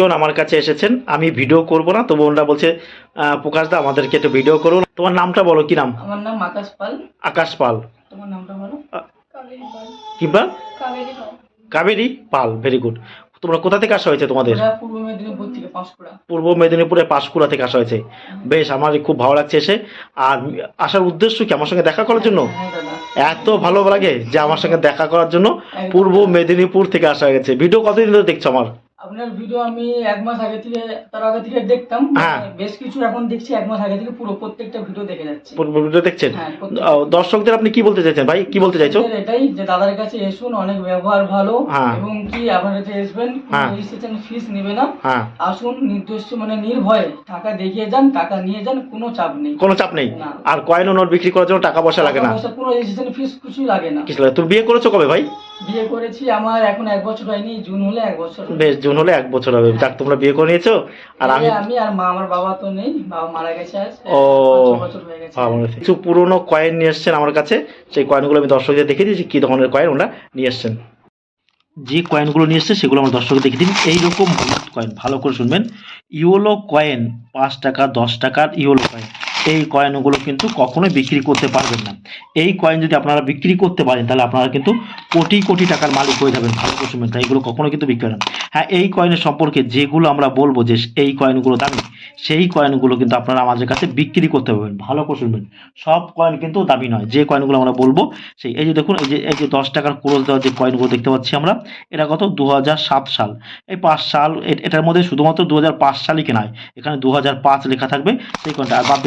জন আমার কাছে এসেছেন আমি ভিডিও করব না তবু ওনারা বলছে প্রকাশ দা আমাদেরকে একটু ভিডিও করুন। তোমার নামটা বলো কি নাম? আমার নাম আকাশ পাল। আকাশ পাল। তোমার নামটা বলো। কি কিংবা? কাবেরী পাল। ভেরি গুড তোমরা কোথা থেকে আসা হয়েছে তোমাদের? পূর্ব মেদিনীপুর থেকে পাঁশকুড়া। পূর্ব মেদিনীপুরের পাঁশকুড়া থেকে আসা হয়েছে। বেশ আমার খুব ভালো লাগছে এসে। আর আসার উদ্দেশ্য কি আমার সঙ্গে দেখা করার জন্য? হ্যাঁ এত ভালো লাগে যে আমার সঙ্গে দেখা করার জন্য পূর্ব মেদিনীপুর থেকে আসা হয়েছে। ভিডিও কতদিন ধরে দেখছ আমার? আপনার ভিডিও আমি এক মাস আগে থেকে তার আগে থেকে দেখতাম হ্যাঁ। মানে বেশ কিছু এখন দেখছি এক মাস আগে থেকে পুরো প্রত্যেকটা ভিডিও দেখে যাচ্ছি। পূর্ব ভিডিও দেখছেন? হ্যাঁ, আহ, দর্শকদের আপনি কি বলতে চাইছেন ভাই? কি বলতে চাইছো? এটাই যে দাদার কাছে এসুন অনেক ব্যবহার ভালো হ্যাঁ। এবং কি আপনারা যে আসবেন হ্যাঁ। রেজিস্ট্রেশন ফিস নেবে না। হ্যাঁ। আসুন নির্দিষ্ট মানে নির্ভয়ে টাকা দেখিয়ে যান টাকা নিয়ে যান কোনো চাপ নেই। কোনো চাপ নেই? না। আর কয়েন ও নোট বিক্রি করার জন্য টাকা পয়সা লাগে না? টাকা পয়সা কোনো রেজিস্ট্রেশন ফিস কিছু লাগে না। কিছু লাগে তুমি বিয়ে করেছ কবে ভাই? বিয়ে করেছি আমার এখন এক বছর হয়নি জুন হলে এক বছর বেশ জুন হলে এক বছর হবে। যাক তোমরা বিয়ে করে নিয়েছো আর আমি আমি আর মা আমার বাবা তো নেই বাবা মারা গেছে আজ ও। বছর হয়ে গেছে। কিছু পুরনো কয়েন নিয়ে এসছেন আমার কাছে সেই কয়েনগুলো আমি দর্শকদের দেখে দিয়েছি কী ধরনের কয়েন ওরা নিয়ে এসছেন। যে কয়েনগুলো নিয়ে এসছে সেগুলো আমার দর্শকদের দেখে দিন। এইরকম হলুদ কয়েন ভালো করে শুনবেন। ইওলো কয়েন পাঁচ টাকা দশ টাকার ইওলো কয়েন এই কয়েনগুলো কিন্তু কখনোই বিক্রি করতে পারবেন না। এই কয়েন যদি আপনারা বিক্রি করতে পারেন, তাহলে আপনারা কিন্তু কোটি কোটি টাকার মালিক হয়ে যাবেন। ভালো তাই এগুলো কখনো কিন্তু বিক্রি না। হ্যাঁ এই কয়েনের সম্পর্কে যেগুলো আমরা বলব যে এই কয়েনগুলো দামি, সেই কয়েনগুলো কিন্তু আপনারা আমাদের কাছে বিক্রি করতে পারবেন। ভালো করে শুনবেন। সব কয়েন কিন্তু দামি নয়। যে কয়েনগুলো আমরা বলব, সেই, এই যে দেখুন, এই যে এই যে দশ টাকার ক্রোজ দেওয়ার যে কয়েনগুলো দেখতে পাচ্ছি আমরা, এটা কত? দু সাল। এই পাঁচ সাল এটার মধ্যে শুধুমাত্র দু পাঁচ সালই কেনা হয়। এখানে দু লেখা থাকবে সেই কয়েনটা আর বাদ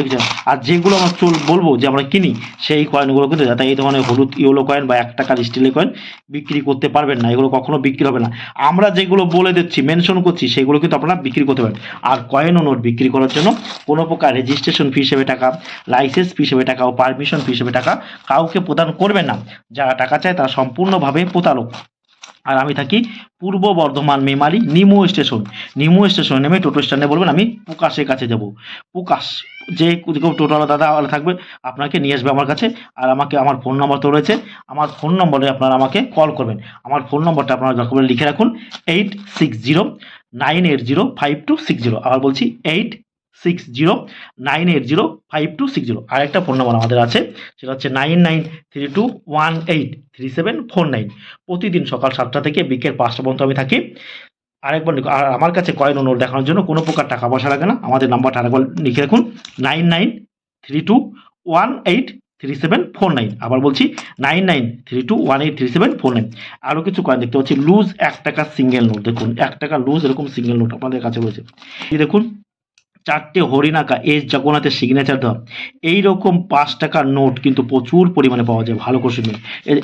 আর যেগুলো আমরা চল বলব যে আমরা কিনি, সেই কয়েনগুলো কিন্তু যাতে এই ধরনের হলুদ ইয়েলো কয়েন বা এক টাকার স্টিলের কয়েন বিক্রি করতে পারবেন না। এগুলো কখনো বিক্রি হবে না। আমরা যেগুলো বলে দিচ্ছি মেনশন করছি, সেগুলো কিন্তু আপনারা বিক্রি করতে পারেন। আর কয়েন ও নোট বিক্রি করার জন্য কোনো প্রকার রেজিস্ট্রেশন ফি হিসেবে টাকা লাইসেন্স ফি হিসেবে টাকা, ও পারমিশন ফি হিসেবে টাকা কাউকে প্রদান করবেন না। যারা টাকা চায় তারা সম্পূর্ণভাবে প্রতারক। আর আমি থাকি পূর্ব বর্ধমান মেমারি নিমু স্টেশন। নিমু স্টেশনে নেমে টোটো স্ট্যান্ডে বলবেন, আমি প্রকাশের কাছে যাব। প্রকাশ, যে টোটোওয়ালা দাদা থাকবে, আপনাকে নিয়ে আসবে আমার কাছে। আর আমাকে, আমার ফোন নম্বর তো রয়েছে। আমার ফোন নম্বরে আপনারা আমাকে কল করবেন। আমার ফোন নম্বরটা আপনারা দরকার লিখে রাখুন eight six zero nine eight zero five two six zero আবার বলছি eight six zero nine eight zero five two six zero আরেকটা ফোন নম্বর আমাদের আছে, সেটা হচ্ছে nine nine three two one eight three seven four nine প্রতিদিন সকাল সাতটা থেকে বিকেল পাঁচটা পর্যন্ত আমি থাকি। আরেকবার আর আমার কাছে কয়েন ও নোট দেখানোর জন্য কোনো প্রকার টাকা পয়সা লাগে না। আমাদের নাম্বারটা আরেকবার লিখে রাখুন nine nine three two one eight three seven four nine আবার বলছি nine nine three two one eight three seven four nine আরও কিছু কয়েন দেখতে পাচ্ছি, লুজ এক টাকা সিঙ্গেল নোট। দেখুন, এক টাকা লুজ এরকম সিঙ্গেল নোট আপনাদের কাছে রয়েছে। দেখুন চারটে হরিণাকা এস জগন্নাথের সিগনেচার দেওয়া এইরকম পাঁচ টাকার নোট কিন্তু প্রচুর পরিমাণে পাওয়া যায়, ভালো করে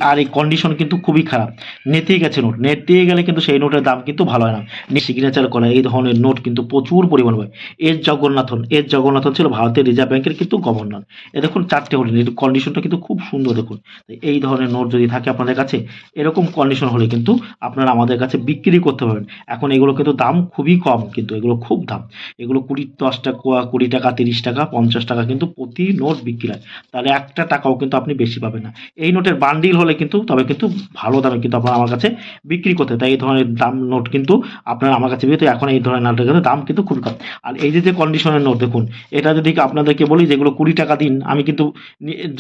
আর এই কন্ডিশন কিন্তু খুবই খারাপ। নেতে গেছে নোট। নেতে গেলে কিন্তু সেই নোটের দাম কিন্তু ভালো হয় না। সিগনেচার করা, এই ধরনের নোট কিন্তু প্রচুর পরিমাণে হয়। এস জগন্নাথন এস জগন্নাথন ছিল ভারতের রিজার্ভ ব্যাংকের কিন্তু গভর্নর এ দেখুন, চারটে হরিণ। এর কন্ডিশনটা কিন্তু খুব সুন্দর দেখুন। এই ধরনের নোট যদি থাকে আপনাদের কাছে, এরকম কন্ডিশন হলে কিন্তু আপনারা আমাদের কাছে বিক্রি করতে পারবেন। এখন এগুলো কিন্তু দাম খুবই কম কিন্তু, এগুলো খুব দাম। এগুলো কুড়ি দশ টাকা, কুড়ি টাকা, তিরিশ টাকা, পঞ্চাশ টাকা কিন্তু প্রতি নোট বিক্রি হয়। তাহলে একটা টাকাও কিন্তু আপনি বেশি পাবেন না। এই নোটের বান্ডিল হলে কিন্তু, তবে কিন্তু ভালো দামে কিন্তু আপনারা আমার কাছে বিক্রি করতে তাই এই ধরনের দাম নোট কিন্তু আপনার আমার কাছে বিয়ে এখন এই ধরনের নোটের কিন্তু দাম কিন্তু খুব কম। আর এই যে যে কন্ডিশনের নোট দেখুন, এটা যদি আপনাদেরকে বলি যেগুলো কুড়ি টাকা দিন, আমি কিন্তু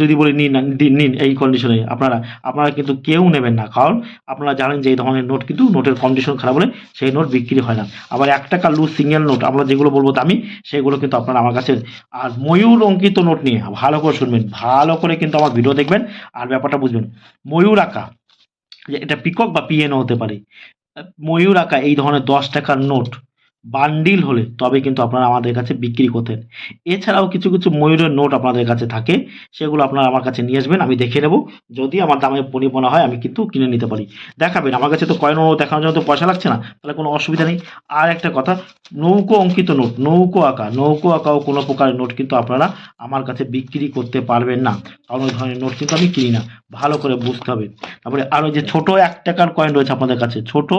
যদি বলি নিন, দিন, নিন এই কন্ডিশনে আপনারা আপনারা কিন্তু কেউ নেবেন না। কারণ আপনারা জানেন যে, এই ধরনের নোট কিন্তু নোটের কন্ডিশন খারাপ হলে সেই নোট বিক্রি হয় না। আবার এক টাকা লুজ সিঙ্গেল নোট আমরা যেগুলো বলব দামি সেগুলো কিন্তু আপনারা আমার কাছে আর ময়ূর অঙ্কিত নোট নিয়ে ভালো করে শুনবেন, ভালো করে কিন্তু আমার ভিডিও দেখবেন আর ব্যাপারটা বুঝবেন। ময়ূর আঁকা, যে এটা পিকক বা পিএনও হতে পারে। ময়ূর আঁকা এই ধরনের দশ টাকার নোট বান্ডিল হলে তবে কিন্তু আপনারা আমাদের কাছে বিক্রি করতেন। এছাড়াও কিছু কিছু ময়ূরের নোট আপনাদের কাছে থাকে, সেগুলো আপনারা আমার কাছে নিয়ে আসবেন, আমি দেখে নেব। যদি আমার দামে পরিপনা হয়, আমি কিন্তু কিনে নিতে পারি। দেখাবেন, আমার কাছে তো কয়েন নোট দেখানোর জন্য তো পয়সা লাগছে না, তাহলে কোনো অসুবিধা নেই। আর একটা কথা, নৌকো অঙ্কিত নোট, নৌকো আঁকা, নৌকো আঁকাও কোনো প্রকারের নোট কিন্তু আপনারা আমার কাছে বিক্রি করতে পারবেন না। কারণ ওই ধরনের নোট কিন্তু আমি কিনি না, ভালো করে বুঝতে হবে। তারপরে আরও যে ছোট এক টাকার কয়েন রয়েছে আপনাদের কাছে, ছোট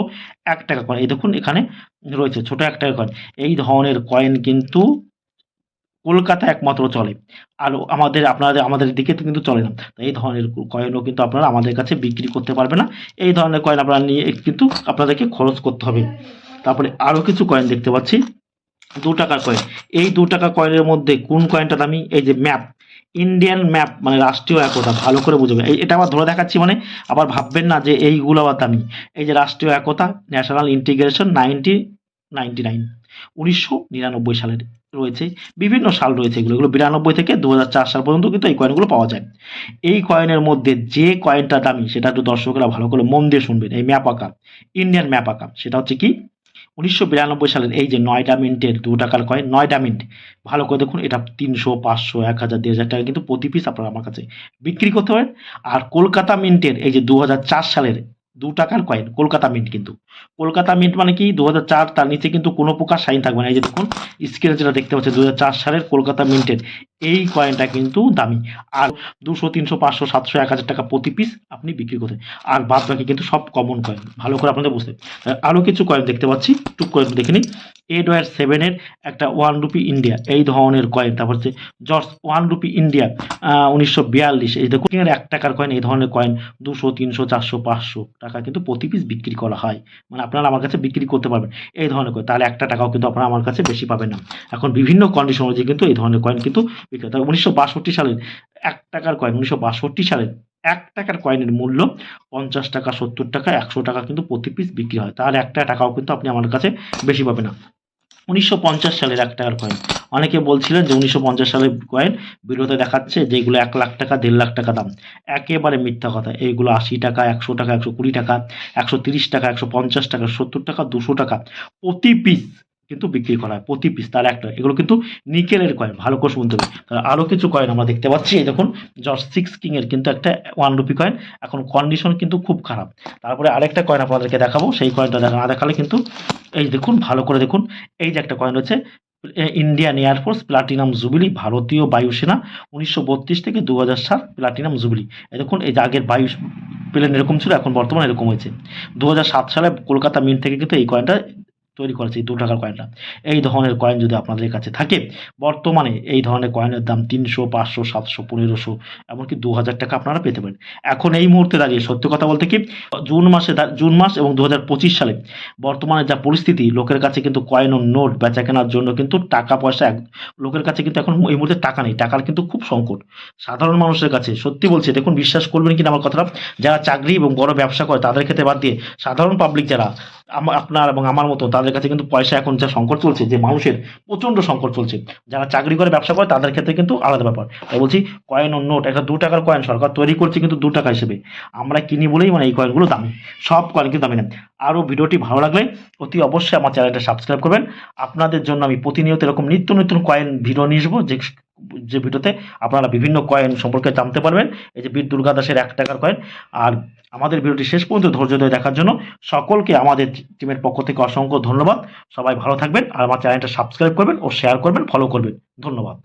এক টাকা কয়েন, এই দেখুন এখানে রয়েছে, ছোট এক টাকা কয়েন এই ধরনের কয়েন কিন্তু কলকাতা একমাত্র চলে। আর আমাদের, আপনাদের, আমাদের দিকে তো কিন্তু চলে না। তো এই ধরনের কয়েনও কিন্তু আপনারা আমাদের কাছে বিক্রি করতে পারবে না। এই ধরনের কয়েন আপনারা নিয়ে কিন্তু আপনাদেরকে খরচ করতে হবে। তারপরে আরও কিছু কয়েন দেখতে পাচ্ছি। দু টাকার কয়েন এই দু টাকা কয়েনের মধ্যে কোন কয়েনটা দামি? এই যে ম্যাপ ইন্ডিয়ান ম্যাপ মানে রাষ্ট্রীয় একতা, ভালো করে বুঝবে এটা আবার ধরে দেখাচ্ছি মানে আবার ভাববেন না যে এইগুলো আবার দামি এই যে রাষ্ট্রীয় একতা, national integration ninety ninety nine, উনিশশো নিরানব্বই সালের রয়েছে। বিভিন্ন সাল রয়েছে এগুলো। এগুলো বিরানব্বই থেকে দু হাজার চার সাল পর্যন্ত কিন্তু এই কয়েনগুলো পাওয়া যায়। এই কয়েনের মধ্যে যে কয়েনটা দামি, সেটা একটু দর্শকরা ভালো করে মন দিয়ে শুনবেন। এই ম্যাপ আঁকা ইন্ডিয়ান ম্যাপ আঁকা, সেটা হচ্ছে কি? উনিশশো বিরানব্বই সালের এই যে নয় মিনিটের দু টাকার কয় নয়ডা মিন্ট, ভালো করে দেখুন, এটা তিনশো, পাঁচশো, এক হাজার, দেড় হাজার টাকা কিন্তু প্রতি পিস আপনার আমার কাছে বিক্রি করতে পারেন। আর কলকাতা মিন্টের এই যে দু হাজার চার সালের দু টাকার কয়েন কলকাতা মিন্ট কিন্তু। কলকাতা মিন্ট মানে কি? দু তার নিচে কিন্তু কোনো প্রকার সাইন থাকবে না। এই যে দেখুন স্ক্রিনে যেটা দেখতে দুহাজার চার সালের কলকাতা মিন্টের এই কয়েনটা কিন্তু দামি। আর দুশো, তিনশো, পাঁচশো, সাতশো, এক হাজার টাকা প্রতি পিস আপনি বিক্রি করতে আর বাদ বাকি কিন্তু সব কমন কয়েন ভালো করে আপনাদের বুঝতে আরও কিছু কয়েন দেখতে পাচ্ছি। টুক কয়েন দেখে নিন এইট ওয়ার সেভেনের একটা ওয়ান রুপি ইন্ডিয়া এই ধরনের কয়েন তারপর হচ্ছে জর্জ ওয়ান রুপি ইন্ডিয়া উনিশশো বিয়াল্লিশ। এই দেখুন এক টাকার কয়েন এই ধরনের কয়েন দুশো, তিনশো, চারশো, পাঁচশো টাকা কিন্তু প্রতি পিস বিক্রি করা হয়। মানে আপনারা আমার কাছে বিক্রি করতে পারবেন। এই ধরনের কয়েন তাহলে একটা টাকাও কিন্তু আপনারা আমার কাছে বেশি পাবেন না। এখন বিভিন্ন কন্ডিশন অনুযায়ী কিন্তু এই ধরনের কয়েন কিন্তু বিক্রি হয়। উনিশশো বাষট্টি সালের এক টাকার কয়েন উনিশশো বাষট্টি সালের এক টাকার কয়েনের মূল্য পঞ্চাশ টাকা, সত্তর টাকা, একশো টাকা কিন্তু প্রতি পিস বিক্রি হয়। তাহলে একটা টাকাও কিন্তু আপনি আমার কাছে বেশি পাবেন না। উনিশশো পঞ্চাশ সালের এক টাকার কয়েন অনেকে বলছিলেন যে উনিশশো পঞ্চাশ সালের কয়েন বিরোধে দেখাচ্ছে যেগুলো এক লাখ টাকা, দেড় লাখ টাকা দাম। একেবারে মিথ্যা কথা। এইগুলো আশি টাকা, একশো টাকা, একশো কুড়ি টাকা, একশো তিরিশ টাকা, একশো পঞ্চাশ টাকা, সত্তর টাকা, দুশো টাকা। প্রতি পিস কিন্তু বিক্রি করা হয়। প্রতি পিস তার একটা। এগুলো কিন্তু নিকেলের কয়েন ভালো করে শুনতে হবে আরও কিছু কয়েন আমরা দেখতে পাচ্ছি। এই দেখুন জর্জ সিক্স কিংয়ের কিন্তু একটা ওয়ান রুপি কয়েন এখন কন্ডিশন কিন্তু খুব খারাপ। তারপরে আরেকটা কয়েন আপনাদেরকে দেখাবো। সেই কয়েনটা দেখা না দেখালে কিন্তু এই দেখুন, ভালো করে দেখুন। এই যে একটা কয়েন রয়েছে ইন্ডিয়ান এয়ারফোর্স প্লাটিনাম জুবিলি ভারতীয় বায়ুসেনা, উনিশশো বত্রিশ থেকে দু সাল প্লাটিনাম জুবিলি এই দেখুন, এই যে আগের বায়ু প্লেন এরকম ছিল, এখন বর্তমানে এরকম হয়েছে। দু সাত সালে কলকাতা মিন্ট থেকে কিন্তু এই কয়েনটা তৈরি করেছে দু টাকার কয়েনটা এই ধরনের কয়েন যদি আপনাদের কাছে থাকে, বর্তমানে এই ধরনের কয়েনের দাম তিনশো, পাঁচশো, সাতশো, পনেরোশো, এমনকি দু হাজার টাকা আপনারা পেতে পারেন। এখন এই মুহূর্তে দাঁড়িয়ে সত্যি কথা বলতে কি, জুন মাসে জুন মাস এবং দু হাজার পঁচিশ সালে বর্তমানে যা পরিস্থিতি, লোকের কাছে কিন্তু কয়েন ও নোট বেচা কেনার জন্য কিন্তু টাকা পয়সা এক লোকের কাছে কিন্তু এখন এই মুহূর্তে টাকা নেই। টাকার কিন্তু খুব সংকট। সাধারণ মানুষের কাছে সত্যি বলছি, দেখুন, বিশ্বাস করবেন কিনা আমার কথাটা? যারা চাকরি এবং বড় ব্যবসা করে, তাদের ক্ষেত্রে বাদ দিয়ে সাধারণ পাবলিক যারা আপনার এবং আমার মতো তাদের কাছে কিন্তু পয়সা এখন যা সংকট চলছে, যে মানুষের প্রচণ্ড সংকট চলছে, যারা চাকরি করে, ব্যবসা করে, তাদের ক্ষেত্রে কিন্তু আলাদা ব্যাপার। তাই বলছি কয়েন ও নোট একটা দু টাকার কয়েন সরকার তৈরি করছে কিন্তু দু টাকা হিসেবে। আমরা কিনি বলেই মানে এই কয়েনগুলো দামি। সব কয়েন কিন্তু দামি না। আরও ভিডিওটি ভালো লাগলে অতি অবশ্যই আমার চ্যানেলটা সাবস্ক্রাইব করবেন। আপনাদের জন্য আমি প্রতিনিয়ত এরকম নিত্য নতুন কয়েন ভিডিও নিয়ে আসব, যে যে ভিডিওতে আপনারা বিভিন্ন কয়েন সম্পর্কে জানতে পারবেন। এই যে বীর দুর্গা দাসের এক টাকার কয়েন আর আমাদের ভিডিওটি শেষ পর্যন্ত ধৈর্য ধরে দেখার জন্য সকলকে আমাদের টিমের পক্ষ থেকে অসংখ্য ধন্যবাদ। সবাই ভালো থাকবেন আর আমার চ্যানেলটা সাবস্ক্রাইব করবেন ও শেয়ার করবেন ফলো করবেন। ধন্যবাদ।